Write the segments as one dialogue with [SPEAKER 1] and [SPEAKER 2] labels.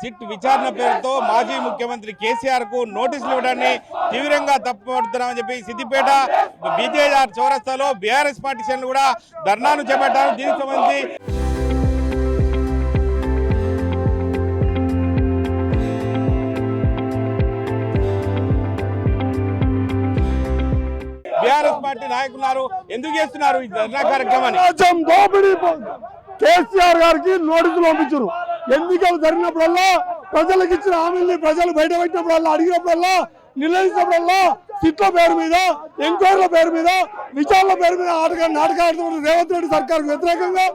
[SPEAKER 1] SIT విచారణ పేరుతో మాజీ ముఖ్యమంత్రి కేసీఆర్కు నోటీసులు ఇవ్వడాన్ని తీవ్రంగా తప్పుపడుతున్నామని చెప్పి సిద్దిపేట బీజేఆర్ చౌరస్తాలో బీఆర్ఎస్ పార్టీ కూడా ధర్నాను చేపట్టారు. దీనికి సంబంధించి బీఆర్ఎస్ పార్టీ నాయకులు ఎందుకు చేస్తున్నారు ఈ ధర్నా కార్యక్రమాన్ని?
[SPEAKER 2] కేసీఆర్ గారికి నోటీసులు పంపించారు. ఎన్నికలు జరిగినప్పుడల్లా ప్రజలకు ఇచ్చిన హామీల్ని ప్రజలు బయట పెట్టినప్పుడల్లా అడిగినప్పుడల్లా నిలదీసినప్పుడల్లా సిట్ల పేరు మీద ఎంక్వైరీల పేరు మీద విచారణ పేరు మీద ఆటగా నాటకాడుతున్న రేవంత్ రెడ్డి సర్కార్ వ్యతిరేకంగా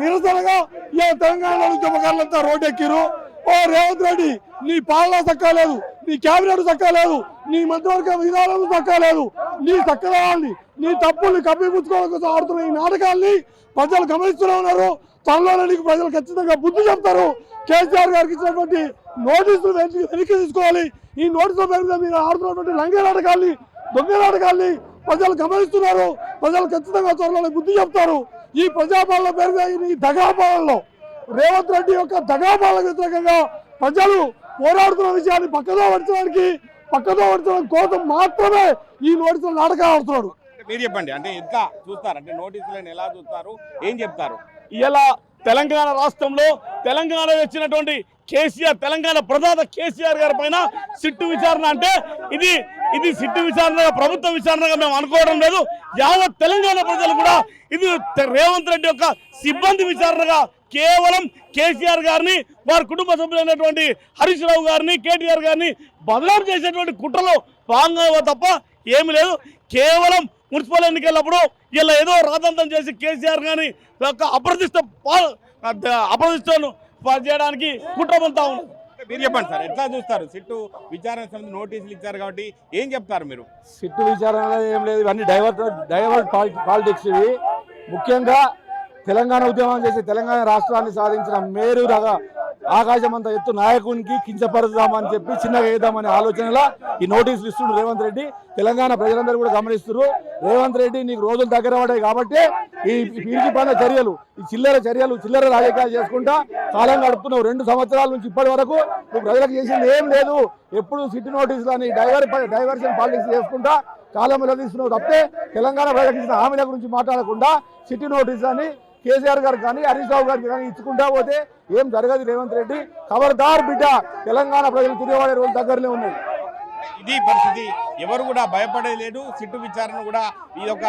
[SPEAKER 2] నిరసనగా ఇలా తెలంగాణ ఉద్యమకారులంతా రోడ్డు ఎక్కిరు ఓ రేవంత్ రెడ్డి నీ పాలన సక్కలేదు నీ కేబినెట్ సక్కలేదు నీ మంత్రివర్గ విధానాలు సక్కలేదు నీ సక్కదాన్ని నీ తప్పుల్ని కప్పిపుచ్చుకోవడం కోసం ఆడుతున్న ఈ నాటకాల్ని ప్రజలు గమనిస్తూనే ఉన్నారు. త్వరలోనే నీకు ప్రజలు ఖచ్చితంగా బుద్ధి చెప్తారు. కేసీఆర్ గారికి ఇచ్చినటువంటి నోటీసులు వెనక్కి వెనక్కి తీసుకోవాలి. ఈ నోటీసుల పేరు మీద మీరు ఆడుతున్నటువంటి లంగ నాటకాల్ని దొంగ నాటకాల్ని ప్రజలు గమనిస్తున్నారు. ప్రజలు ఖచ్చితంగా త్వరలోనే బుద్ధి చెప్తారు. ఈ ప్రజాపాలన పేరు ఈ దగాపాలనలో రేవంత్ రెడ్డి యొక్క దగాపాలన వ్యతిరేకంగా ప్రజలు పోరాడుతున్న విషయాన్ని పక్కదో పడచడానికి పక్కదో పడచడం కోసం మాత్రమే ఈ నోటీసులు నాటకాలు ఆడుతున్నాడు.
[SPEAKER 1] మీరు చెప్పండి అంటే ఎట్లా చూస్తారు అంటే నోటీసులను ఎలా చూస్తారు ఏం చెప్తారు?
[SPEAKER 3] ఇలా తెలంగాణ రాష్ట్రంలో తెలంగాణ వచ్చినటువంటి కేసీఆర్ తెలంగాణ ప్రధాన కేసీఆర్ గారి పైన సిట్టు విచారణ అంటే ఇది ఇది సిట్టు విచారణగా ప్రభుత్వ విచారణగా మేము అనుకోవడం లేదు. యావత్ తెలంగాణ ప్రజలు కూడా ఇది రేవంత్ రెడ్డి యొక్క సిబ్బంది విచారణగా కేవలం కేసీఆర్ గారిని వారి కుటుంబ సభ్యులైనటువంటి హరీష్ రావు గారిని కేటీఆర్ గారిని బదనాం చేసేటువంటి కుట్రలో భాగంగా తప్ప ఏమి లేదు. కేవలం మున్సిపల్ ఎన్నికలప్పుడు ఇలా ఏదో రాదంతం చేసి కేసీఆర్ గాని యొక్క అప్రతిష్ట అప్రతిష్టను చేయడానికి కుట్రమంతా ఉంది.
[SPEAKER 1] అంటే మీరు చెప్పండి సార్ ఎట్లా చూస్తారు? సిట్టు విచారణ సంబంధించి నోటీసులు ఇచ్చారు కాబట్టి ఏం చెప్తారు మీరు?
[SPEAKER 2] సిట్టు విచారణ అనేది ఏం లేదు ఇవన్నీ డైవర్ట్ డైవర్ట్ పాలిటిక్స్ ఇవి. ముఖ్యంగా తెలంగాణ ఉద్యమం చేసి తెలంగాణ రాష్ట్రాన్ని సాధించిన మేరు రగా ఆకాశం అంత ఎత్తు నాయకునికి కించపరుద్దామని చెప్పి చిన్నగా వేద్దామనే ఆలోచనలో ఈ నోటీసులు ఇస్తుండ్రు రేవంత్ రెడ్డి. తెలంగాణ ప్రజలందరూ కూడా గమనిస్తున్నారు. రేవంత్ రెడ్డి నీకు రోజులు దగ్గర పడ్డాయి కాబట్టి ఈ పీడికి పడిన చర్యలు ఈ చిల్లర చర్యలు చిల్లర రాజకీయాలు చేసుకుంటా కాలం గడుపుతున్నావు. రెండు సంవత్సరాల నుంచి ఇప్పటి వరకు నువ్వు ప్రజలకు చేసింది ఏం లేదు. ఎప్పుడు సిటీ నోటీసులు అని డైవర్ డైవర్షన్ పాలిటిక్స్ చేసుకుంటా కాలం తీస్తున్నావు తప్పితే తెలంగాణ ప్రజలకు ఇచ్చిన హామీల గురించి మాట్లాడకుండా సిటీ నోటీస్ అని కేసీఆర్ గారు కానీ హరీష్ రావు గారికి కానీ ఇచ్చుకుంటా పోతే ఏం జరగదు రేవంత్ రెడ్డి. ఖబర్దార్ బిడ్డ. తెలంగాణ ప్రజలు తిరిగేవాడే రోజు దగ్గరలో ఉన్నాయి.
[SPEAKER 1] ఇది పరిస్థితి. ఎవరు కూడా భయపడలేదు. సిట్టు విచారణ కూడా ఇది ఒక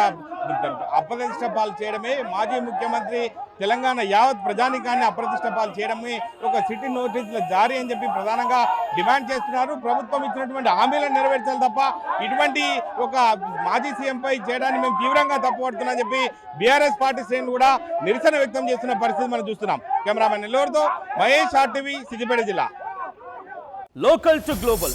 [SPEAKER 1] అప్రతిష్ట పాలు చేయడమే. మాజీ ముఖ్యమంత్రి తెలంగాణ యావత్ ప్రజానికాన్ని అప్రతిష్ట పాలు చేయడమే ఒక సిటీ నోటీసుల జారీ అని చెప్పి ప్రధానంగా డిమాండ్ చేస్తున్నారు. ప్రభుత్వం ఇచ్చినటువంటి హామీలను నెరవేర్చాలి తప్ప ఇటువంటి ఒక మాజీ సీఎంపై చేయడాన్ని మేము తీవ్రంగా తప్పుపడుతున్నాం చెప్పి బీఆర్ఎస్ పార్టీ శ్రేణులు కూడా నిరసన వ్యక్తం చేస్తున్న పరిస్థితి మనం చూస్తున్నాం. కెమెరామెన్ నెల్లూరుతో మహేష్ ఆర్టీవీ సిద్దిపేట జిల్లా.
[SPEAKER 4] Local to global